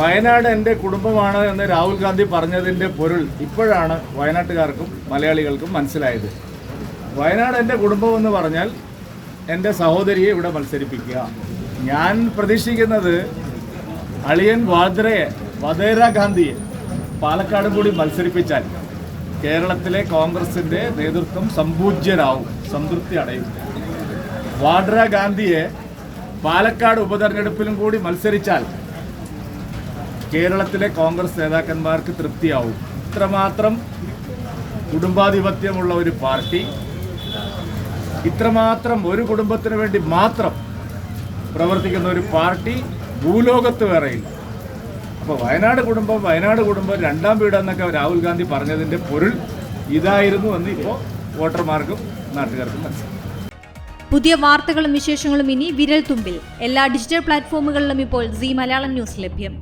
വയനാട് എന്റെ കുടുംബമാണ് എന്ന് രാഹുൽ ഗാന്ധി പറഞ്ഞതിന്റെ പൊരുൾ ഇപ്പോഴാണ് വയനാട്ടുകാർക്കും മലയാളികൾക്കും മനസ്സിലായത്. വയനാട് എന്റെ കുടുംബം എന്ന് പറഞ്ഞാൽ എന്റെ സഹോദരിയെ ഇവിടെ മത്സരിപ്പിക്കുക. ഞാൻ പ്രതീക്ഷിക്കുന്നത് അളിയൻ വാദ്രയെ വധേര ഗാന്ധിയെ പാലക്കാട് കൂടി മത്സരിപ്പിച്ചാൽ കേരളത്തിലെ കോൺഗ്രസിന്റെ നേതൃത്വം സമ്പൂജ്യരാവും സംതൃപ്തി അടയും. വാദ്ര ഗാന്ധിയെ പാലക്കാട് ഉപതെരഞ്ഞെടുപ്പിലും കൂടി മത്സരിച്ചാൽ കേരളത്തിലെ കോൺഗ്രസ് നേതാക്കന്മാർക്ക് തൃപ്തിയാവും. ഇത്രമാത്രം കുടുംബാധിപത്യമുള്ള ഒരു പാർട്ടി ഇത്രമാത്രം ഒരു കുടുംബത്തിന് വേണ്ടി മാത്രം പ്രവർത്തിക്കുന്ന ഒരു പാർട്ടി ഭൂലോകത്ത് വേറെയില്ല. അപ്പോൾ വയനാട് കുടുംബം വയനാട് കുടുംബം രണ്ടാം വീടെന്നൊക്കെ രാഹുൽ ഗാന്ധി പറഞ്ഞതിന്റെ പൊരുൾ ഇതായിരുന്നു എന്ന് ഇപ്പോൾ വോട്ടർമാർക്കും നാട്ടുകാർക്കും മനസ്സിലായി. പുതിയ വാർത്തകളും വിശേഷങ്ങളും ഇനി വിരൽ തുമ്പിൽ എല്ലാ ഡിജിറ്റൽ പ്ലാറ്റ്ഫോമുകളിലും ഇപ്പോൾ സി മലയാളം ന്യൂസ് ലഭ്യം.